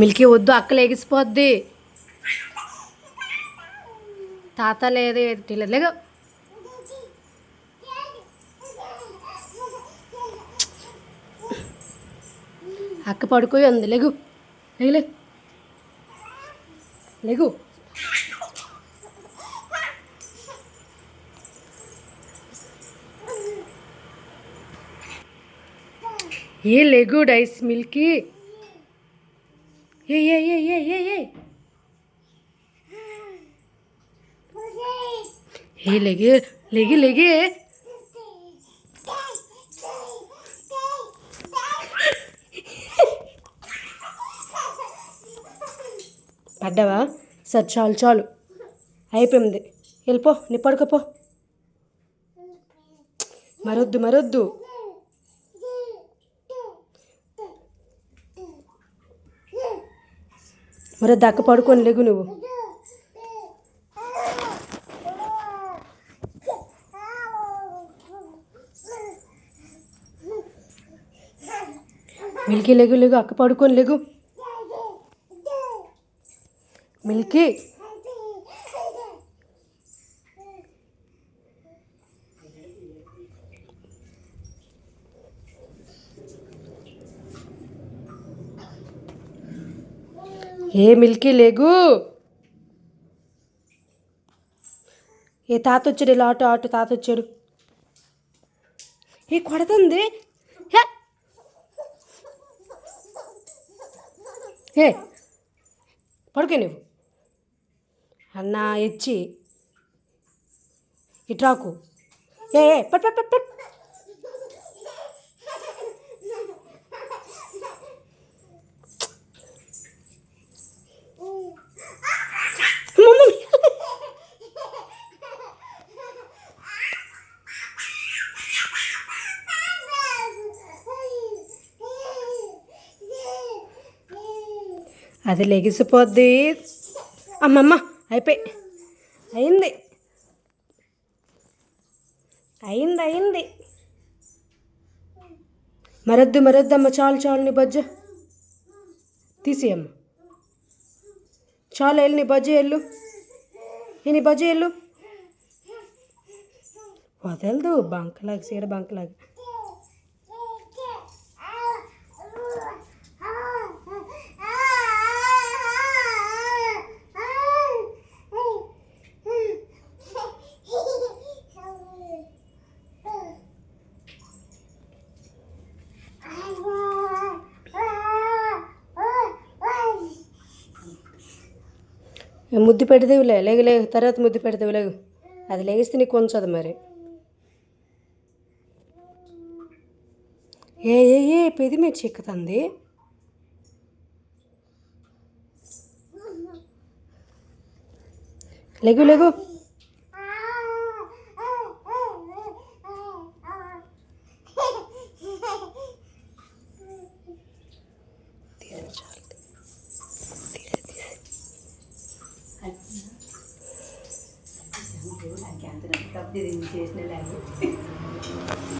Milky వద్దు అక్క లేగిసిపోద్ది. తాత లేదు లేదు లేగు. అక్క పడుకోయి ఉంది లేగు. లేగులే లేగు. లేగు. ఏ లెగు డైస్ మిల్కీ. ఏ ఏ ఏ ఏ ఏ ఏ ఏ లెగి లెగి లెగి. పడ్డావా? సరే చాలు చాలు. అయిపోయింది. వెళ్ళిపో నీ పడుకోపో మరొద్దు మరొద్దు. మరి దక్క పడుకొని లేగు నువ్వు. మిల్కీ లేగు లేగు అక్క పడుకొని లేగు. మిల్కీ. ఏ మిల్కీ లేగు? ఏ తాత వచ్చాడు ఇలా ఆటో ఆటో తాత వచ్చాడు. ఏ కొడుతుంది హే! ఏ పడుకో నువ్వు. అన్న ఇచ్చి ఇట్రాకు ఏ ఏ పట్ పట్ పట్ పట్. అది లెగిసిపోద్ది. అమ్మమ్మ అయిపోయి. అయింది. అయింది అయింది. మరొద్దు మరొద్దు అమ్మ చాలు చాలు నీ బజ్జ. తీసేయమ్మ చాలు వెళ్ళి నీ బజ్జ వెళ్ళు. ఏ నీ బజ్జ వెళ్ళు. వదలదు బంకలాగా సీడ బంకలాగా. ముద్దు పెడదేవులే లేగు లేగు తర్వాత ముద్దు పెడదేవు లేగు. అది లేగిస్తే నీకు కొంచదు మరి. ఏ ఏ ఏ పెది మీరు చిక్కుతుంది లేగు లేగు. తప్పు చేసిన